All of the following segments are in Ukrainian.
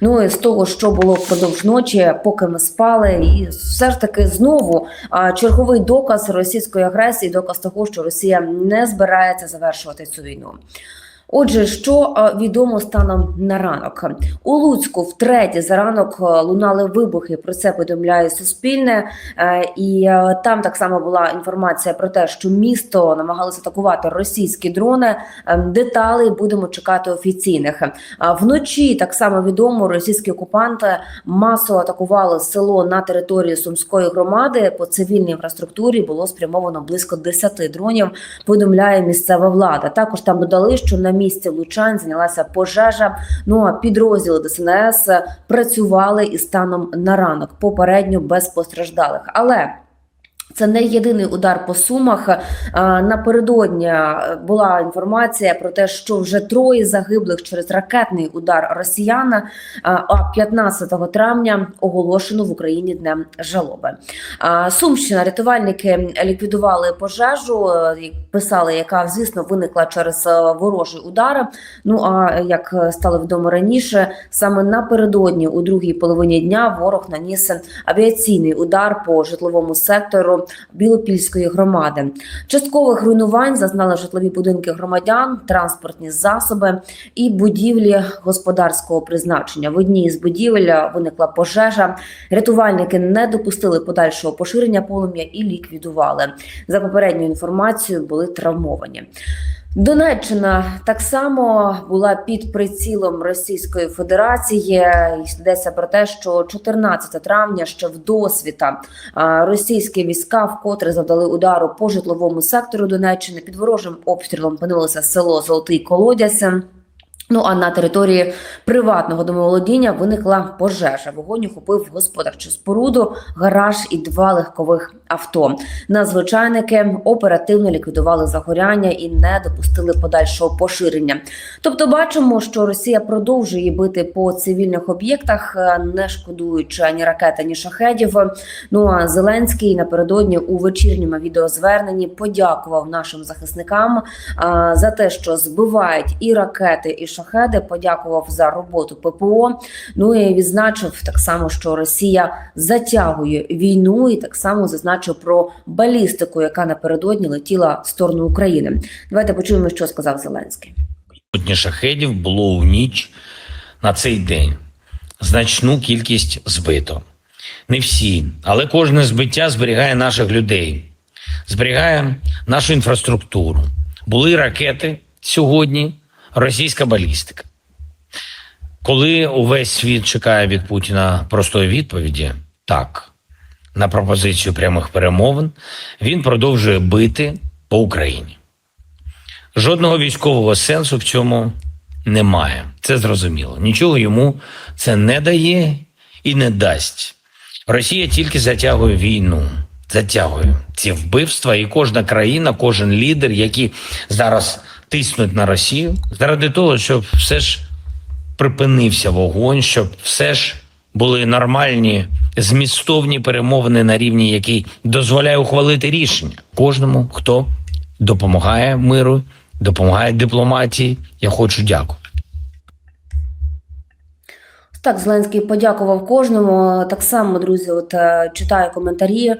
Ну і з того, що було впродовж ночі, поки ми спали, і все ж таки знову черговий доказ російської агресії, доказ того, що Росія не збирається завершувати цю війну. Отже, що е, відомо станом на ранок у Луцьку втретє за ранок е, лунали вибухи. Про це повідомляє Суспільне, Е, і там так само була інформація про те, що місто намагалися атакувати російські дрони. Е, Деталі будемо чекати офіційних. Вночі так само відомо, російські окупанти масово атакували село на території Сумської громади. По цивільній інфраструктурі було спрямовано близько 10 дронів. Повідомляє місцева влада. Також там додали, що на місці Лучань зайнялася пожежа. Ну а підрозділи ДСНС працювали і станом на ранок попередньо без постраждалих. Але це не єдиний удар по сумах. Напередодні е, була інформація про те, що вже троє загиблих через ракетний удар росіян. А а 15 травня оголошено в Україні днем жалоби. Сумщина рятувальники ліквідували пожежу. е, Писали, яка звісно виникла через е, ворожий удар. Ну а як стало відомо раніше, саме напередодні, у другій половині дня, ворог наніс авіаційний удар по житловому сектору Білопільської громади. Часткових руйнувань зазнали житлові будинки громадян, транспортні засоби і будівлі господарського призначення. В одній з будівель виникла пожежа. Рятувальники не допустили подальшого поширення полум'я і ліквідували. За попередньою інформацією були травмовані. Донеччина так само була під прицілом Російської Федерації. Йдеться про те, що 14 травня ще в досвіта російські війська вкотре завдали удару по житловому сектору Донеччини. Під ворожим обстрілом опинилося село Золотий Колодязь. Ну а на території приватного домоволодіння виникла пожежа. Вогонь охопив господарчу споруду, гараж і два легкових авто. Надзвичайники оперативно ліквідували загоряння і не допустили подальшого поширення. Тобто, бачимо, що Росія продовжує бити по цивільних об'єктах, е, не шкодуючи ані ракет, ані шахедів. Ну а Зеленський напередодні у вечірньому відеозверненні подякував нашим захисникам за те, що збивають і ракети, і шахеди. Подякував за роботу ППО. Ну і відзначив так само, що Росія затягує війну, і так само зазначив про балістику, яка напередодні летіла в сторону України. Давайте почуємо, що сказав Зеленський. Сотні шахедів було у ніч на цей день. Значну кількість збито. Не всі, але кожне збиття зберігає наших людей, зберігає нашу інфраструктуру. Були ракети сьогодні, російська балістика. Коли увесь світ чекає від Путіна простої відповіді, так, на пропозицію прямих перемовин, він продовжує бити по Україні. Жодного військового сенсу в цьому немає. Це зрозуміло. Нічого йому це не дає і не дасть. Росія тільки затягує війну, затягує ці вбивства, і кожна країна, кожен лідер, які зараз тиснуть на Росію, заради того, щоб все ж припинився вогонь, щоб все ж були нормальні змістовні перемовини на рівні, який дозволяє ухвалити рішення кожному, хто допомагає миру, допомагає дипломатії. Я хочу дякувати. Так, Зеленський подякував кожному. Так само, друзі, от е, читаю коментарі.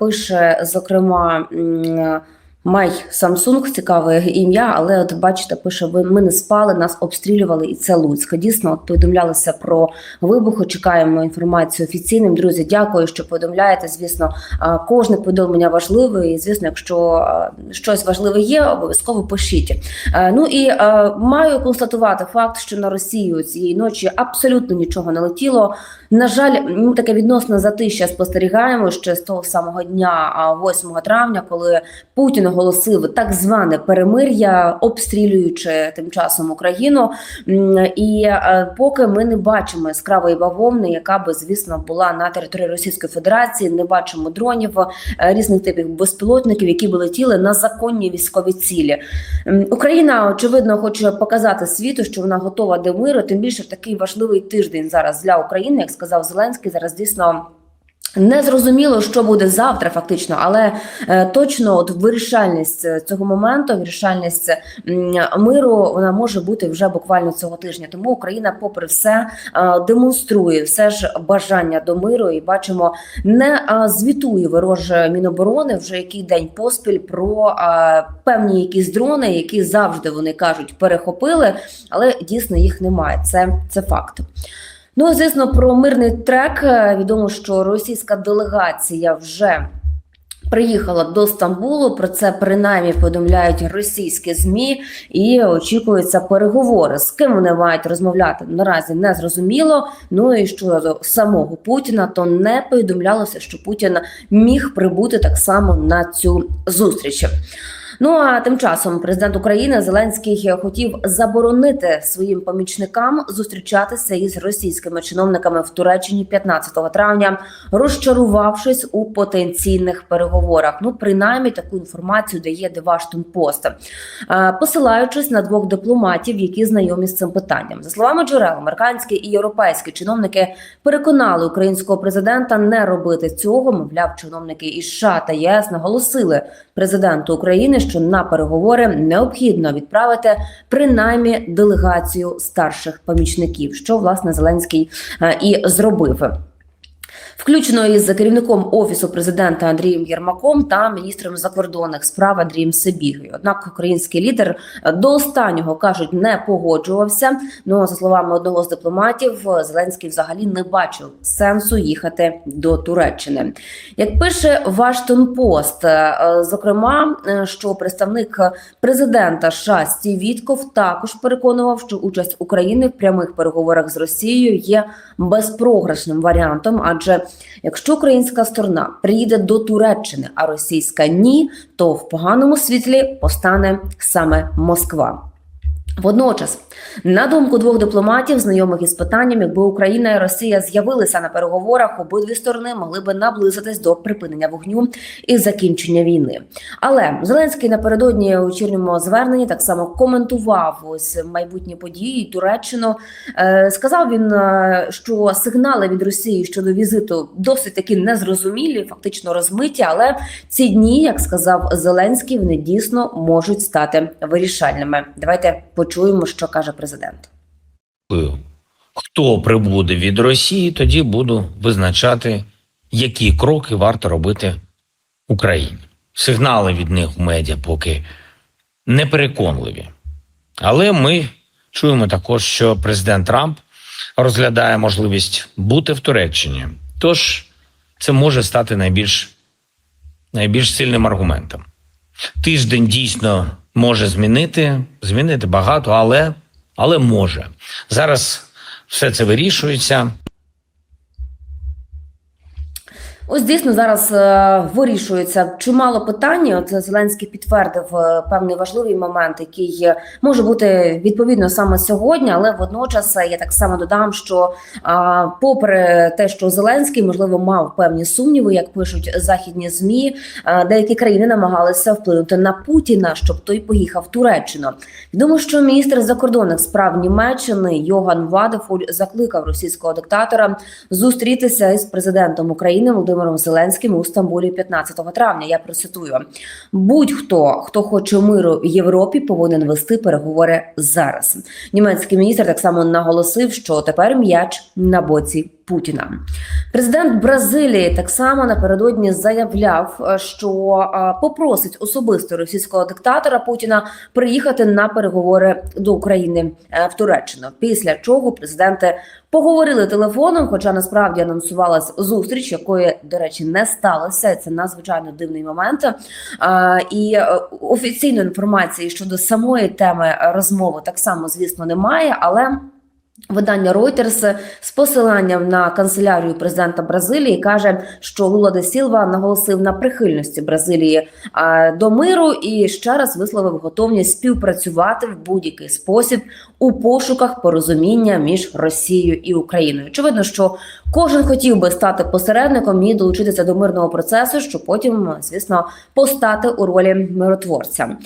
Пише, зокрема, Май Самсунг, цікаве ім'я, але от бачите, пише: ви ми не спали, нас обстрілювали, і це Луцьк. Дійсно, от повідомлялося про вибухи. Чекаємо інформацію офіційним. Друзі, дякую, що повідомляєте. Звісно, кожне повідомлення важливе. І звісно, якщо щось важливе є, обов'язково пишіть. Ну і маю констатувати факт, що на Росію цієї ночі абсолютно нічого не летіло. На жаль, ми таке відносно затища спостерігаємо ще з того самого дня, а 8 травня, коли Путін оголосив так зване перемир'я, обстрілюючи тим часом Україну. І е, поки ми не бачимо яскравої бавовни, яка би звісно була на території Російської Федерації, не бачимо дронів е, різних типів безпілотників, які би летіли на законні військові цілі. Україна очевидно хоче показати світу, що вона готова до миру. Тим більше в такий важливий тиждень зараз для України, як сказав Зеленський. Зараз дійсно Не зрозуміло, що буде завтра, фактично, але е, точно от вирішальність е, цього моменту, вирішальність м, миру, вона може бути вже буквально цього тижня. Тому Україна, попри все, е, демонструє все ж бажання до миру, і бачимо, не е, звітує вороже міноборони вже який день поспіль про е, певні якісь дрони, які завжди вони кажуть перехопили, але дійсно їх немає. Це, це факт. Ну, звісно, про мирний трек Е, відомо, що російська делегація вже приїхала до Стамбулу. Про це принаймні повідомляють російські змі, і очікуються переговори. З ким вони мають розмовляти наразі не зрозуміло. Ну і щодо самого Путіна, то не повідомлялося, що Путін міг прибути так само на цю зустріч. Ну а тим часом президент України Зеленський хотів заборонити своїм помічникам зустрічатися із російськими чиновниками в Туреччині 15 травня, розчарувавшись у потенційних переговорах. Ну, принаймні таку інформацію дає Post, Е, посилаючись на двох дипломатів, які знайомі з цим питанням. За словами джерел, американські і європейські чиновники переконали українського президента не робити цього. Мовляв, чиновники із США та ЄС наголосили президенту України, що на переговори необхідно відправити принаймні делегацію старших помічників, що власне Зеленський е, і зробив. Включно із керівником офісу президента Андрієм Єрмаком та міністром закордонних справ Андрієм Сибігою. Однак український лідер е, до останнього кажуть не погоджувався. Ну за словами одного з дипломатів, е, Зеленський взагалі не бачив сенсу їхати до Туреччини. Як пише Ваштон Пост, е, зокрема, що представник президента США Стів Вітков також переконував, що участь України в прямих переговорах з Росією є безпрограшним варіантом, адже якщо українська сторона приїде до Туреччини, а російська ні, то в поганому світлі постане саме Москва. Водночас, на думку двох дипломатів, знайомих із питанням, якби Україна і Росія з'явилися на переговорах, обидві сторони могли би наблизитись до припинення вогню і закінчення війни. Але Зеленський напередодні у вечірньому зверненні так само коментував ось майбутні події Туреччину. Е, сказав він, е, що сигнали від Росії щодо візиту досить таки незрозумілі, фактично розмиті. Але ці дні, як сказав Зеленський, вони дійсно можуть стати вирішальними. Давайте почуємо, що каже президент. Хто прибуде від Росії, тоді буду визначати, які кроки варто робити Україні. Сигнали від них в медіа поки непереконливі. Але ми чуємо також, що президент Трамп розглядає можливість бути в Туреччині. Тож це може стати найбільш, найбільш сильним аргументом. Тиждень дійсно може змінити, змінити багато, але, але може. Зараз все це вирішується. Ось дійсно зараз е, вирішується чимало питань. От Зеленський підтвердив е, певний важливий момент, який е, може бути відповідно саме сьогодні, але водночас е, я так само додам, що попри те, що Зеленський можливо мав певні сумніви, як пишуть західні змі, а, деякі країни намагалися вплинути на Путіна, щоб той поїхав в Туреччину. Відомо, що міністр закордонних справ Німеччини Йоган Вадефуль закликав російського диктатора зустрітися із президентом України Володимиром Зеленським у Стамбулі 15 травня. Я процитую: будь-хто, хто хоче миру в Європі, повинен вести переговори зараз. Німецький міністр так само наголосив, що тепер м'яч на боці Путіна. Президент Бразилії так само напередодні заявляв, е, що е, попросить особисто російського диктатора Путіна приїхати на переговори до України е, в Туреччину. Після чого президенти поговорили телефоном, хоча насправді анонсувалась зустріч, якої, до речі, не сталося. Це надзвичайно дивний момент. І офіційної інформації щодо самої теми розмови так само, звісно, немає, але. Видання Reuters з посиланням на канцелярію президента Бразилії каже, що Лула де Сілва наголосив на прихильності Бразилії до миру і ще раз висловив готовність співпрацювати в будь-який спосіб у пошуках порозуміння між Росією і Україною. Очевидно, що Кожен хотів би стати посередником і долучитися до мирного процесу, щоб потім, звісно, постати у ролі миротворця.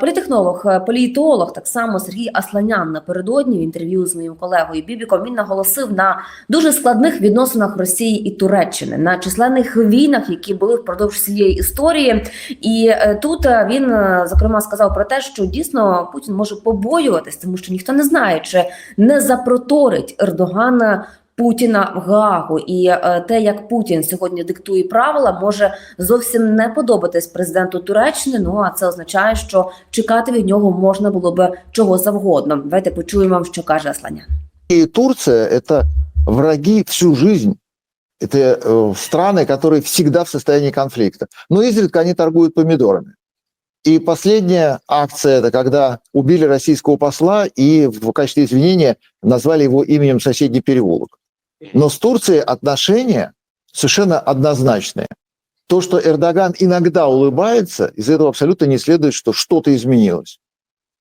Політехнолог, політолог, так само Сергій Асланян напередодні в інтерв'ю з моїм колегою Бібіком він наголосив на дуже складних відносинах Росії і Туреччини, на численних війнах, які були впродовж всієї історії. І е, тут е, він е, зокрема сказав про те, що дійсно Путін може побоюватись, тому що ніхто не знає, чи не запроторить Ердогана. Путіна в Гаагу і е, те, як Путін сьогодні диктує правила, може зовсім не подобатись президенту Туреччини. Ну а це означає, що чекати від нього можна було би чого завгодно. Давайте почуємо, що каже Асланя. и Турция – это враги всю жизнь. Это э, страны, которые всегда в состоянии конфликта. Но изредка они торгуют помидорами. И последняя акция – это когда убили российского посла и в качестве извинения назвали его именем соседний переулок. Но с Турцией отношения совершенно однозначные. То, что Эрдоган иногда улыбается, из этого абсолютно не следует, что что-то изменилось.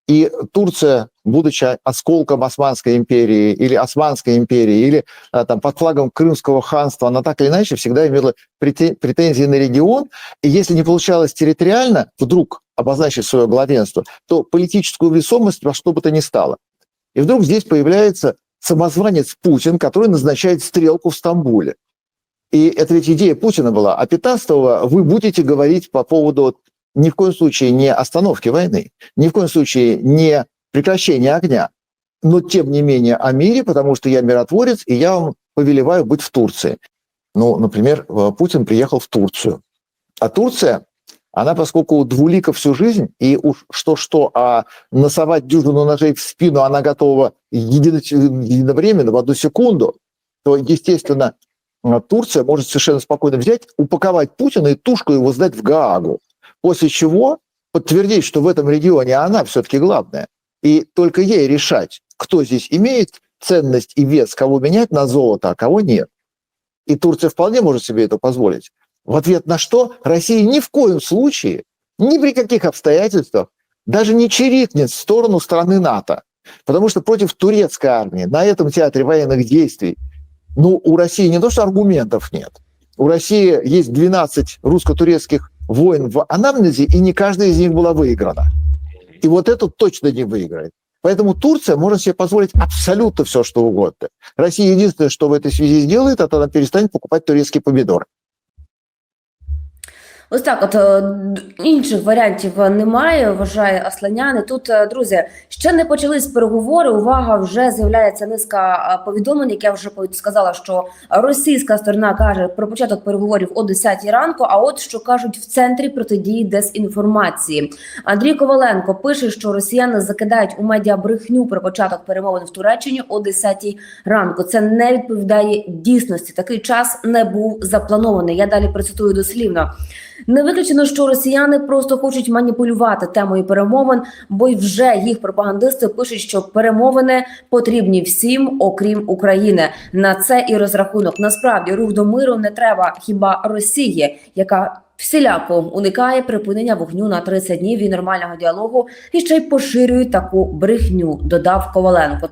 И Турция, будучи осколком Османской империи или Османской империи, или а, там, под флагом Крымского ханства, она так или иначе всегда имела прете- претензии на регион. И если не получалось территориально вдруг обозначить свое главенство, то политическую весомость во что бы то ни стало. И вдруг здесь появляется самозванец Путин, который назначает стрелку в Стамбуле. И это ведь идея Путина была. А 15-го вы будете говорить по поводу ни в коем случае не остановки войны, ни в коем случае не прекращения огня, но тем не менее о мире, потому что я миротворец, и я вам повелеваю быть в Турции. Ну, например, э, Путин приехал в Турцию. А Турция, она, поскольку двулика всю жизнь, и уж что-что, а носовать дюжину ножей в спину она готова едино- единовременно, в одну секунду, то, естественно, Турция может совершенно спокойно взять, упаковать Путина и тушку его сдать в Гаагу. После чего подтвердить, что в этом регионе она все-таки главная. И только ей решать, кто здесь имеет ценность и вес, кого менять на золото, а кого нет. И Турция вполне может себе это позволить. В ответ на что Россия ни в коем случае, ни при каких обстоятельствах даже не чирикнет в сторону страны НАТО. Потому что против турецкой армии на этом театре военных действий, ну, у России не то, что аргументов нет. У России есть 12 русско-турецких войн в анамнезе, и не каждая из них была выиграна. И вот эту точно не выиграет. Поэтому Турция может себе позволить абсолютно все, что угодно. Россия единственное, что в этой связи сделает, это она перестанет покупать турецкие помидоры. Ось так, от е, інших варіантів немає, вважає Асланян. І Тут, е, друзі, ще не почались переговори. Увага, вже з'являється низка е, повідомлень, як я вже сказала, що російська сторона каже про початок переговорів о 10 ранку. А от що кажуть в центрі протидії дезінформації. Андрій Коваленко пише, що росіяни закидають у медіа брехню про початок перемовин в Туреччині о 10 ранку. Це не відповідає дійсності. Такий час не був запланований. Я далі процитую дослівно. Не виключено, що росіяни просто хочуть маніпулювати темою перемовин, бо й вже їх пропагандисти пишуть, що перемовини потрібні всім, окрім України. На це і розрахунок. Насправді рух до миру не треба хіба Росії, яка всіляко уникає припинення вогню на 30 днів і нормального діалогу, і ще й поширює таку брехню. Додав Коваленко.